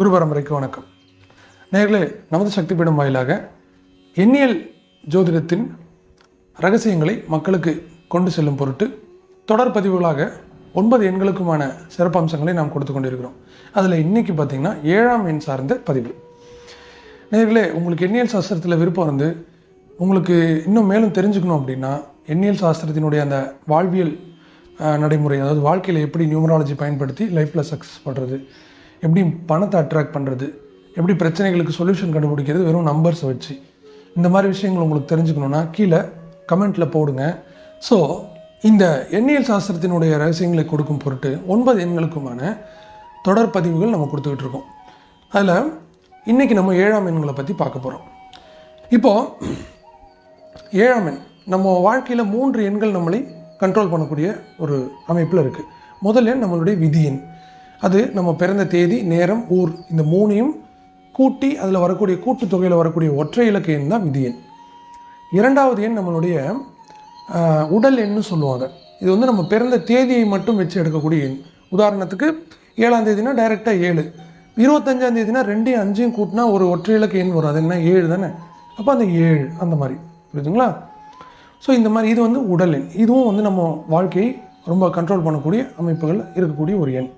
குரு பரம்பரைக்கு வணக்கம். நேர்களே நமது சக்தி பீடம் வாயிலாக எண்ணியல் ஜோதிடத்தின் ரகசியங்களை மக்களுக்கு கொண்டு செல்லும் பொருட்டு தொடர் பதிவுகளாக ஒன்பது எண்களுக்குமான சிறப்பம்சங்களை நாம் கொடுத்து கொண்டிருக்கிறோம். அதில் இன்னைக்கு பார்த்தீங்கன்னா ஏழாம் எண் சார்ந்த பதிவு. நேர்களே உங்களுக்கு எண்ணியல் சாஸ்திரத்தில் விருப்பம் இருந்து உங்களுக்கு இன்னும் மேலும் தெரிஞ்சுக்கணும் அப்படின்னா எண்ணியல் சாஸ்திரத்தினுடைய அந்த வாழ்வியல் நடைமுறை அதாவது வாழ்க்கையில் எப்படி நியூமராலஜி பயன்படுத்தி லைஃப்பில் சக்ஸஸ் பண்ணுறது எப்படி பணத்தை அட்ராக்ட் பண்ணுறது எப்படி பிரச்சனைகளுக்கு சொல்யூஷன் கண்டுபிடிக்கிறது? வெறும் நம்பர்ஸை வச்சு. இந்த மாதிரி விஷயங்கள் உங்களுக்கு தெரிஞ்சுக்கணுன்னா கீழே கமெண்ட்டில் போடுங்க. ஸோ இந்த எண்ணியல் சாஸ்திரத்தினுடைய ரகசியங்களை கொடுக்கும் பொருட்டு ஒன்பது எண்களுக்குமான தொடர் பதிவுகள் நம்ம கொடுத்துக்கிட்டு இருக்கோம். அதில் இன்றைக்கி நம்ம ஏழாம் எண்களை பற்றி பார்க்க போகிறோம் இப்போது ஏழாம் எண். நம்ம வாழ்க்கையில் மூன்று எண்கள் நம்மளை கண்ட்ரோல் பண்ணக்கூடிய ஒரு அமைப்பில் இருக்குது முதல் எண் நம்மளுடைய விதி எண். அது நம்ம பிறந்த தேதி நேரம் ஊர் இந்த மூணையும் கூட்டி அதில் வரக்கூடிய கூட்டுத்தொகையில் வரக்கூடிய ஒற்றை இலக்கு எண் தான் விதி எண். இரண்டாவது எண் நம்மளுடைய உடல் எண்ணு சொல்லுவாங்க. இது வந்து நம்ம பிறந்த தேதியை மட்டும் வச்சு எடுக்கக்கூடிய எண். உதாரணத்துக்கு ஏழாம் தேதினா டைரெக்டாக ஏழு. இருபத்தஞ்சாம் தேதினா ரெண்டையும் அஞ்சையும் கூட்டினா ஒரு ஒற்றை இலக்கு எண் வரும். அது என்ன ஏழு தானே? அப்போ அந்த ஏழு அந்த மாதிரி. புரியுதுங்களா? ஸோ இந்த மாதிரி இது வந்து உடல் எண். இதுவும் வந்து நம்ம வாழ்க்கையை ரொம்ப கண்ட்ரோல் பண்ணக்கூடிய அமைப்புகள் இருக்கக்கூடிய ஒரு எண்.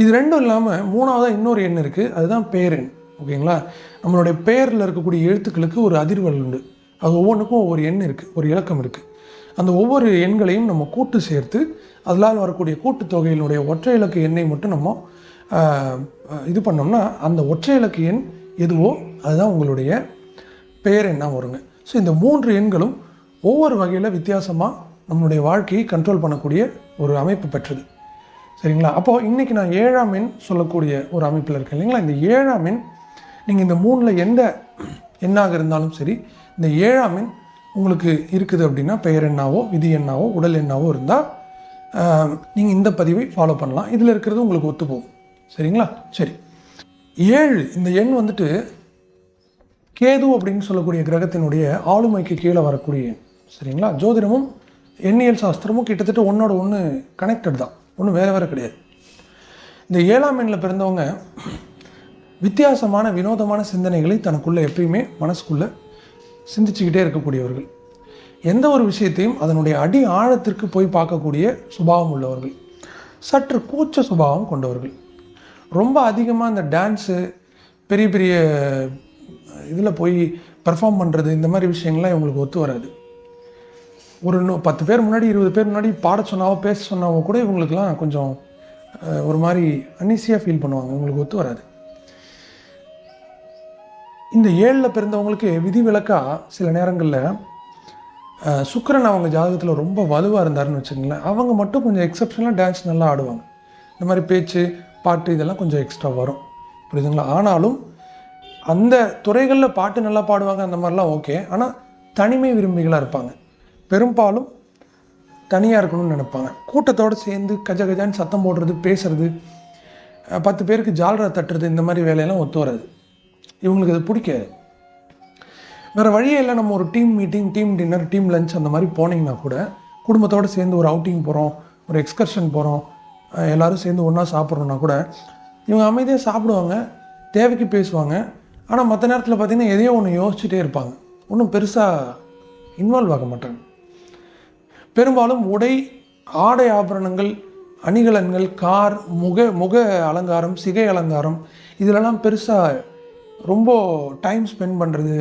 இது ரெண்டும் இல்லாமல் மூணாவதாக இன்னொரு எண் இருக்குது அதுதான் பேரெண். ஓகேங்களா? நம்மளுடைய பேரில் இருக்கக்கூடிய எழுத்துக்களுக்கு ஒரு அதிர்வல் உண்டு. அது ஒவ்வொன்றுக்கும் ஒவ்வொரு எண் இருக்குது ஒரு இலக்கம் இருக்குது அந்த ஒவ்வொரு எண்களையும் நம்ம கூட்டு சேர்த்து அதனால் வரக்கூடிய கூட்டுத்தொகையினுடைய ஒற்றை இலக்க எண்ணை மட்டும் நம்ம இது பண்ணோம்னா அந்த ஒற்றை இலக்க எண் எதுவோ அதுதான் உங்களுடைய பேரெண்ணாக வருங்க. ஸோ இந்த மூன்று எண்களும் ஒவ்வொரு வகையில் வித்தியாசமாக நம்மளுடைய வாழ்க்கையை கண்ட்ரோல் பண்ணக்கூடிய ஒரு அமைப்பு பெற்றது. சரிங்களா? அப்போது இன்றைக்கி நான் ஏழாம் எண் சொல்லக்கூடிய ஒரு அமைப்பில் இருக்கேன் இல்லைங்களா? இந்த ஏழாம் எண் நீங்கள் இந்த மூணில் எந்த எண்ணாக இருந்தாலும் சரி இந்த ஏழாம் எண் உங்களுக்கு இருக்குது அப்படின்னா பெயர் எண்ணாவோ விதி எண்ணாவோ உடல் எண்ணாவோ இருந்தால் நீங்கள் இந்த பதிவை ஃபாலோ பண்ணலாம். இதில் இருக்கிறது உங்களுக்கு ஒத்து போகும். சரிங்களா? சரி. ஏழு இந்த எண் வந்துட்டு கேது அப்படின்னு சொல்லக்கூடிய கிரகத்தினுடைய ஆளுமைக்கு கீழே வரக்கூடிய எண். சரிங்களா? ஜோதிடமும் எண்ணியல் சாஸ்திரமும் கிட்டத்தட்ட ஒன்றோட ஒன்று கனெக்டட் தான். ஒன்றும் வேறு வேறு கிடையாது. இந்த ஏழாம் எண்ணில் பிறந்தவங்க வித்தியாசமான வினோதமான சிந்தனைகளை தனக்குள்ளே எப்பயுமே மனசுக்குள்ளே சிந்திச்சுக்கிட்டே இருக்கக்கூடியவர்கள். எந்த ஒரு விஷயத்தையும் அதனுடைய அடி ஆழத்திற்கு போய் பார்க்கக்கூடிய சுபாவம் உள்ளவர்கள். சற்று கூச்ச சுபாவம் கொண்டவர்கள். ரொம்ப அதிகமாக இந்த டான்ஸு பெரிய பெரிய இதில் போய் பெர்ஃபார்ம் பண்ணுறது இந்த மாதிரி விஷயங்கள்லாம் இவங்களுக்கு ஒத்து வராது. ஒரு இன்னும் பத்து பேர் முன்னாடி இருபது பேர் முன்னாடி பாட சொன்னாவோ பேச சொன்னாவோ கூட இவங்களுக்குலாம் கொஞ்சம் ஒரு மாதிரி அன்ஈஸியாக ஃபீல் பண்ணுவாங்க. இவங்களுக்கு ஒத்து வராது. இந்த ஏழில் பிறந்தவங்களுக்கு விதிவிலக்காக சில நேரங்களில் சுக்கரன் அவங்க ஜாதகத்தில் ரொம்ப வலுவாக இருந்தாருன்னு வச்சுக்கோங்களேன். அவங்க மட்டும் கொஞ்சம் எக்ஸப்ஷனலாக டான்ஸ் நல்லா ஆடுவாங்க. இந்த மாதிரி பேச்சு பாட்டு இதெல்லாம் கொஞ்சம் எக்ஸ்ட்ரா வரும். புரியுதுங்களா? ஆனாலும் அந்த துறைகளில் பாட்டு நல்லா பாடுவாங்க அந்த மாதிரிலாம் ஓகே ஆனால் தனிமை விரும்பிகளாக இருப்பாங்க. பெரும்பாலும் தனியாக இருக்கணும்னு நினைப்பாங்க. கூட்டத்தோடு சேர்ந்து கஜ கஜான்னு சத்தம் போடுறது பேசுறது பத்து பேருக்கு ஜாலரா தட்டுறது இந்த மாதிரி வேலையெல்லாம் ஒத்து வராது. இவங்களுக்கு அது பிடிக்காது. வேறு வழியே இல்லை நம்ம ஒரு team meeting team dinner team lunch அந்த மாதிரி போனீங்கன்னா கூட குடும்பத்தோடு சேர்ந்து ஒரு அவுட்டிங் போகிறோம் ஒரு எக்ஸ்கர்ஷன் போகிறோம் எல்லோரும் சேர்ந்து ஒன்றா சாப்பிட்றோன்னா கூட இவங்க அமைதியாக சாப்பிடுவாங்க தேவைக்கு பேசுவாங்க. ஆனால் மற்ற நேரத்தில் பார்த்திங்கன்னா எதையோ ஒன்று யோசிச்சுட்டே இருப்பாங்க. ஒன்றும் பெருசாக இன்வால்வ் ஆக மாட்டாங்க. பெரும்பாலும் உடை ஆடை ஆபரணங்கள் அணிகலன்கள் கார் முக முக அலங்காரம் சிகை அலங்காரம் இதிலெல்லாம் பெருசாக ரொம்ப டைம் ஸ்பெண்ட் பண்ணுறது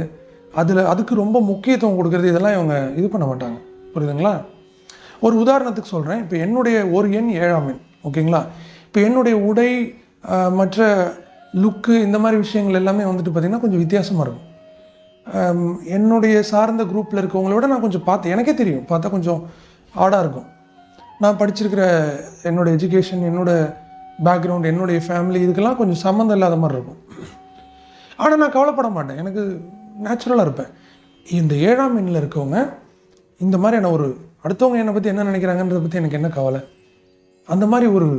அதில் அதுக்கு ரொம்ப முக்கியத்துவம் கொடுக்கறது இதெல்லாம் இவங்க இது பண்ண மாட்டாங்க. புரியுதுங்களா? ஒரு உதாரணத்துக்கு சொல்கிறேன் இப்போ என்னுடைய ஒரு எண் ஏழாம் எண். ஓகேங்களா? இப்போ என்னுடைய உடை மற்ற லுக்கு இந்த மாதிரி விஷயங்கள் எல்லாமே வந்துட்டு பார்த்திங்கன்னா கொஞ்சம் வித்தியாசமாக இருக்கும். Um, என்னுடைய சார்ந்த குரூப்பில் இருக்கவங்கள விட நான் கொஞ்சம் பார்த்து எனக்கே தெரியும். பார்த்தா கொஞ்சம் ஆடாக இருக்கும். நான் படிச்சிருக்கிற என்னோட எஜுகேஷன் என்னோடய பேக்ரவுண்ட் என்னுடைய ஃபேமிலி இதுக்கெல்லாம் கொஞ்சம் சம்மந்தம் இல்லாத மாதிரி இருக்கும். ஆனால் நான் கவலைப்பட மாட்டேன். எனக்கு நேச்சுரலாக இருப்பேன். இந்த ஏழாம் எண்ணில் இருக்கவங்க இந்த மாதிரியான ஒரு அடுத்தவங்க என்னை பற்றி என்ன நினைக்கிறாங்கன்றத பற்றி எனக்கு என்ன கவலை? அந்த மாதிரி ஒரு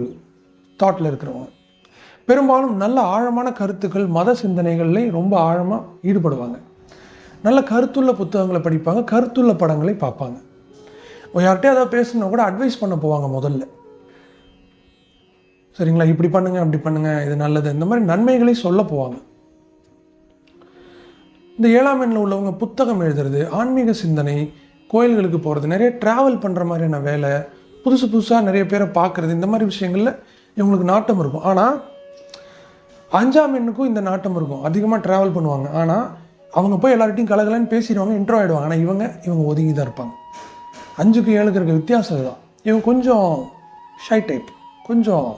தாட்டில் இருக்கிறவங்க. பெரும்பாலும் நல்ல ஆழமான கருத்துக்கள் மத சிந்தனைகள்லேயும் ரொம்ப ஆழமாக ஈடுபடுவாங்க. நல்ல கருத்துள்ள புத்தகங்களை படிப்பாங்க கருத்துள்ள படங்களை பார்ப்பாங்க. யார்கிட்டே ஏதாவது பேசணுன்னா கூட அட்வைஸ் பண்ண போவாங்க முதல்ல. சரிங்களா? இப்படி பண்ணுங்க அப்படி பண்ணுங்க இது நல்லது இந்த மாதிரி நன்மைகளை சொல்ல போவாங்க. இந்த ஏழாம் எண்ணில் உள்ளவங்க புத்தகம் எழுதுறது ஆன்மீக சிந்தனை கோயில்களுக்கு போகிறது நிறைய ட்ராவல் பண்ணுற மாதிரியான வேலை புதுசு புதுசாக நிறைய பேரை பார்க்குறது இந்த மாதிரி விஷயங்களில் இவங்களுக்கு நாட்டம் இருக்கும். ஆனால் அஞ்சாம் எண்ணுக்கும் இந்த நாட்டம் இருக்கும். அதிகமாக ட்ராவல் பண்ணுவாங்க. ஆனால் அவங்க போய் எல்லார்ட்டையும் கலகலன்னு பேசிடுவாங்க இன்ட்ரோ ஆகிடுவாங்க ஆனால் இவங்க இவங்க ஒதுங்கி தான் இருப்பாங்க. அஞ்சுக்கு ஏழுக்கு இருக்க வித்தியாசம் இதுதான். இவங்க கொஞ்சம் ஷை டைப் கொஞ்சம்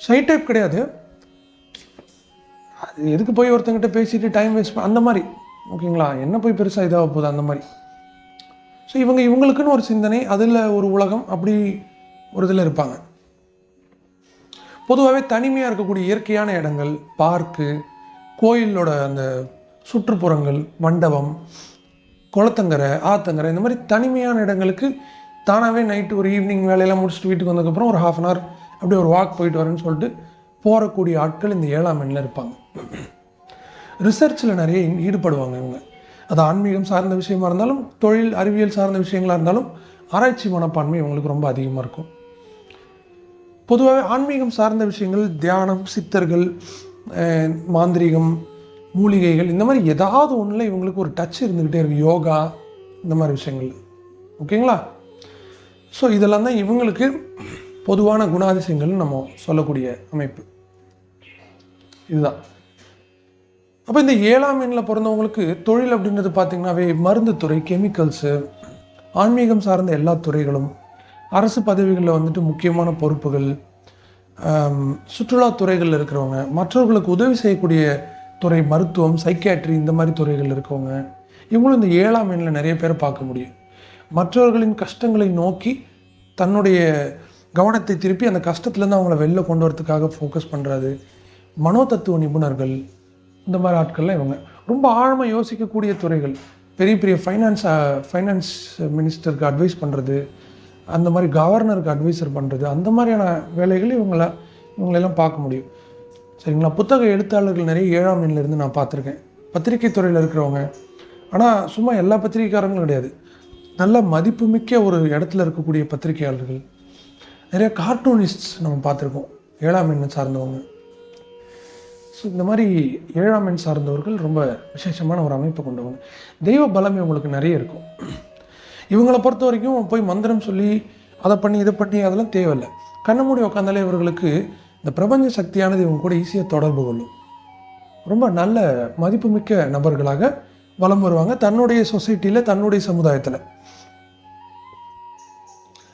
ஷை டைப் கிடையாது. அது எதுக்கு போய் ஒருத்தங்கிட்ட பேசிட்டு டைம் வேஸ்ட் அந்த மாதிரி. ஓகேங்களா? என்ன போய் பெருசாக இதாக போகுது அந்த மாதிரி. ஸோ இவங்க இவங்களுக்குன்னு ஒரு சிந்தனை அதில் ஒரு உலகம் அப்படி ஒரு இதில் இருப்பாங்க. பொதுவாகவே தனிமையாக இருக்கக்கூடிய இயற்கையான இடங்கள் பார்க்கு கோயிலோட அந்த சுற்றுப்புறங்கள் மண்டபம் குளத்தங்கரை ஆத்தங்கரை இந்த மாதிரி தனிமையான இடங்களுக்கு தானாகவே நைட்டு ஒரு ஈவினிங் வேலையெல்லாம் முடிச்சுட்டு வீட்டுக்கு வந்ததுக்கப்புறம் ஒரு ஹாஃப் அன் ஹவர் அப்படியே ஒரு வாக் போயிட்டு வரேன்னு சொல்லிட்டு போகக்கூடிய ஆட்கள் இந்த ஏழாம் எண்ணில் இருப்பாங்க. ரிசர்ச்சில் நிறைய ஈடுபடுவாங்க இவங்க. அது ஆன்மீகம் சார்ந்த விஷயமா இருந்தாலும் தொழில் அறிவியல் சார்ந்த விஷயங்களாக இருந்தாலும் ஆராய்ச்சி மனப்பான்மை இவங்களுக்கு ரொம்ப அதிகமாக இருக்கும். பொதுவாகவே ஆன்மீகம் சார்ந்த விஷயங்கள் தியானம் சித்தர்கள் மாந்திரீகம் மூலிகைகள் இந்த மாதிரி ஏதாவது ஒன்றில் இவங்களுக்கு ஒரு டச் இருந்துக்கிட்டே இருக்கும் யோகா இந்த மாதிரி விஷயங்கள். ஓகேங்களா? ஸோ இதெல்லாம் தான் இவங்களுக்கு பொதுவான குணாதிசயங்கள்னு நம்ம சொல்லக்கூடிய அமைப்பு. இதுதான். அப்போ இந்த ஏழாம் எண்ணில் பிறந்தவங்களுக்கு தொழில் அப்படின்றது பார்த்திங்கனாவே மருந்து துறை கெமிக்கல்ஸு ஆன்மீகம் சார்ந்த எல்லா துறைகளும் அரசு பதவிகளில் வந்துட்டு முக்கியமான பொறுப்புகள் சுற்றுலாத்துறைகளில் துறைகளில் இருக்கிறவங்க மற்றவர்களுக்கு உதவி செய்யக்கூடிய துறை மருத்துவம் சைக்கியாட்ரி இந்த மாதிரி துறைகள் இருக்கவங்க இவங்களும் இந்த ஏழாம் எண்ணில் நிறைய பேரை பார்க்க முடியும். மற்றவர்களின் கஷ்டங்களை நோக்கி தன்னுடைய கவனத்தை திருப்பி அந்த கஷ்டத்துலேருந்து அவங்கள வெளில கொண்டு வரதுக்காக ஃபோக்கஸ் பண்ணுறது மனோதத்துவ நிபுணர்கள் இந்த மாதிரி ஆட்கள்லாம் இவங்க. ரொம்ப ஆழமாக யோசிக்கக்கூடிய துறைகள். பெரிய பெரிய ஃபைனான்ஸ் ஃபைனான்ஸ் மினிஸ்டருக்கு அட்வைஸ் பண்ணுறது அந்த மாதிரி கவர்னருக்கு அட்வைசர் பண்ணுறது அந்த மாதிரியான வேலைகள் இவங்கள இவங்களெல்லாம் பார்க்க முடியும். சரிங்களா? புத்தக எழுத்தாளர்கள் நிறைய ஏழாம் எண்ணிலிருந்து நான் பார்த்துருக்கேன். பத்திரிகை துறையில் இருக்கிறவங்க. ஆனால் சும்மா எல்லா பத்திரிகைக்காரங்களும் கிடையாது. நல்ல மதிப்புமிக்க ஒரு இடத்துல இருக்கக்கூடிய பத்திரிகையாளர்கள். நிறைய கார்ட்டூனிஸ்ட்ஸ் நம்ம பார்த்துருக்கோம் ஏழாம் எண்ணை சார்ந்தவங்க. ஸோ இந்த மாதிரி ஏழாம் எண் சார்ந்தவர்கள் ரொம்ப விசேஷமான ஒரு அமைப்பை கொண்டவங்க. தெய்வ பலம் இவங்களுக்கு நிறைய இருக்கும். இவங்களை பொறுத்த வரைக்கும் போய் மந்திரம் சொல்லி அதை பண்ணி இதை பண்ணி அதெல்லாம் தேவையில்லை. கண்ணை மூடி உட்காந்தாலே இவர்களுக்கு இந்த பிரபஞ்ச சக்தியானது இவங்க கூட ஈஸியாக தொடர்பு கொள்ளும். ரொம்ப நல்ல மதிப்புமிக்க நபர்களாக வலம் வருவாங்க. தன்னுடைய சொசைட்டியில் தன்னுடைய சமுதாயத்தில்.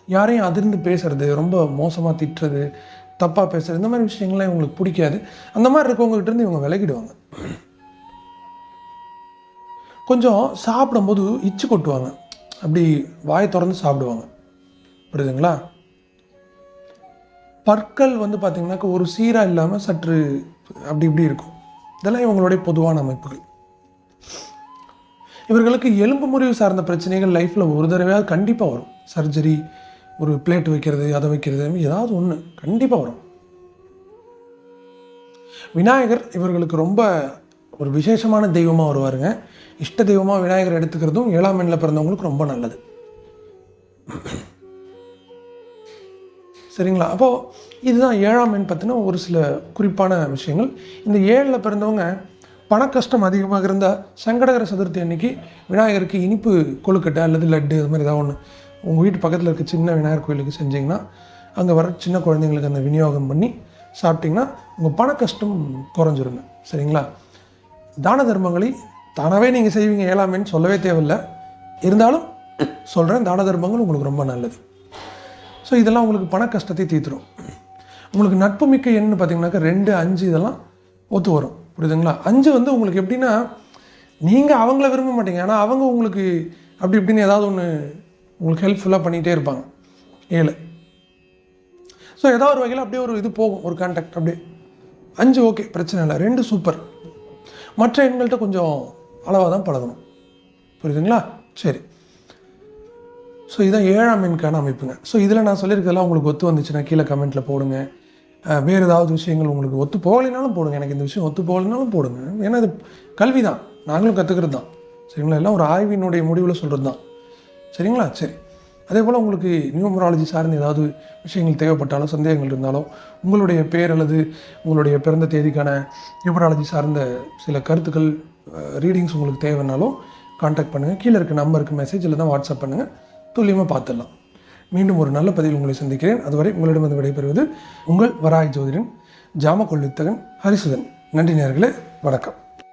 யாரையும் அதிர்ந்து பேசுறது ரொம்ப மோசமாக திட்டுறது தப்பாக பேசுறது இந்த மாதிரி விஷயங்கள்லாம் இவங்களுக்கு பிடிக்காது. அந்த மாதிரி இருக்கவங்ககிட்ட இருந்து இவங்க விலகிடுவாங்க. கொஞ்சம் சாப்பிடும்போது இச்சு கொட்டுவாங்க. அப்படி வாயை திறந்து சாப்பிடுவாங்க. புரியுதுங்களா? பற்கள் வந்து பார்த்திங்கனாக்கா ஒரு சீராக இல்லாமல் சற்று அப்படி இப்படி இருக்கும். இதெல்லாம் இவங்களுடைய பொதுவான அமைப்புகள். இவர்களுக்கு எலும்பு முறிவு சார்ந்த பிரச்சனைகள் லைஃப்பில் ஒரு தடவையாவது கண்டிப்பாக வரும். சர்ஜரி ஒரு பிளேட் வைக்கிறது அதை வைக்கிறது ஏதாவது ஒன்று கண்டிப்பாக வரும். விநாயகர் இவர்களுக்கு ரொம்ப ஒரு விசேஷமான தெய்வமாக வருவாருங்க. இஷ்ட தெய்வமாக விநாயகர் எடுத்துக்கிறதும் ஏழாம் எண்ணில் பிறந்தவங்களுக்கு ரொம்ப நல்லது. சரிங்களா? அப்போது இதுதான் ஏழாம் எண் பற்றின ஒரு சில குறிப்பான விஷயங்கள். இந்த ஏழில் பிறந்தவங்க பண கஷ்டம் அதிகமாக இருந்தால் சங்கடகர சதுர்த்தி அன்னைக்கு விநாயகருக்கு இனிப்பு கொழுக்கட்டை அல்லது லட்டு அது மாதிரி ஏதாவது ஒன்று உங்கள் வீட்டு பக்கத்தில் இருக்க சின்ன விநாயகர் கோயிலுக்கு செஞ்சீங்கன்னா அங்கே வர சின்ன குழந்தைங்களுக்கு அந்த விநியோகம் பண்ணி சாப்பிட்டிங்கன்னா உங்கள் பண கஷ்டம் குறைஞ்சிருங்க. சரிங்களா? தான தர்மங்களை தானாகவே நீங்கள் செய்வீங்க. ஏழாமேன்னு சொல்லவே தேவையில்லை. இருந்தாலும் சொல்கிறேன் தான தர்மங்கள் உங்களுக்கு ரொம்ப நல்லது. ஸோ இதெல்லாம் உங்களுக்கு பண கஷ்டத்தை தீர்த்துரும். உங்களுக்கு நட்பு மிக்க எண்ணு பார்த்தீங்கன்னாக்கா ரெண்டு அஞ்சு இதெல்லாம் ஒத்து வரும். புரியுதுங்களா? அஞ்சு வந்து உங்களுக்கு எப்படின்னா நீங்கள் அவங்கள விரும்ப மாட்டீங்க. ஆனால் அவங்க உங்களுக்கு அப்படி இப்படின்னு ஏதாவது ஒன்று உங்களுக்கு ஹெல்ப்ஃபுல்லாக பண்ணிகிட்டே இருப்பாங்க. ஏழு. ஸோ ஏதாவது ஒரு வகையில் அப்படியே ஒரு இது போகும் ஒரு கான்டாக்ட் அப்படியே. அஞ்சு ஓகே பிரச்சனை இல்லை. ரெண்டு சூப்பர் மற்ற எண்கள்கிட்ட கொஞ்சம் அளவாக தான் பழகணும். புரியுதுங்களா? சரி. ஸோ இதான் ஏழாம் எண்ணுக்கான அமைப்புங்க. ஸோ இதில் நான் சொல்லியிருக்கலாம் உங்களுக்கு ஒத்து வந்துச்சுன்னா கீழே கமெண்ட்டில் போடுங்க. வேறு ஏதாவது விஷயங்கள் உங்களுக்கு ஒத்து போகலைனாலும் போடுங்க. எனக்கு இந்த விஷயம் ஒத்து போகலைனாலும் போடுங்க. ஏன்னா இது கல்வி தான் நாங்களும் கற்றுக்கிறது தான் சரிங்களா? எல்லாம் ஒரு ஆய்வினுடைய முடிவில் சொல்கிறது தான் சரிங்களா? சரி. அதே போல் உங்களுக்கு நியூமராலஜி சார்ந்த ஏதாவது விஷயங்கள் தேவைப்பட்டாலும் சந்தேகங்கள் இருந்தாலும் உங்களுடைய பேர் அல்லது உங்களுடைய பிறந்த தேதிக்கான நியூமராலஜி சார்ந்த சில கருத்துக்கள் ரீடிங்ஸ் உங்களுக்கு தேவைன்னாலும் காண்டாக்ட் பண்ணுங்கள் கீழே இருக்க நம்பருக்கு மெசேஜ் இல்லை தான் வாட்ஸ்அப் பண்ணுங்கள் துல்லியமாக பார்த்துடலாம். மீண்டும் ஒரு நல்ல பதிவில் உங்களை சந்திக்கிறேன். அதுவரை உங்களிடமிருந்து விடைபெறுவது உங்கள் வராய் ஜோதிடன் ஜாம கொள்வித்தகன் ஹரிசுதன். நன்றி நேர்களே வணக்கம்.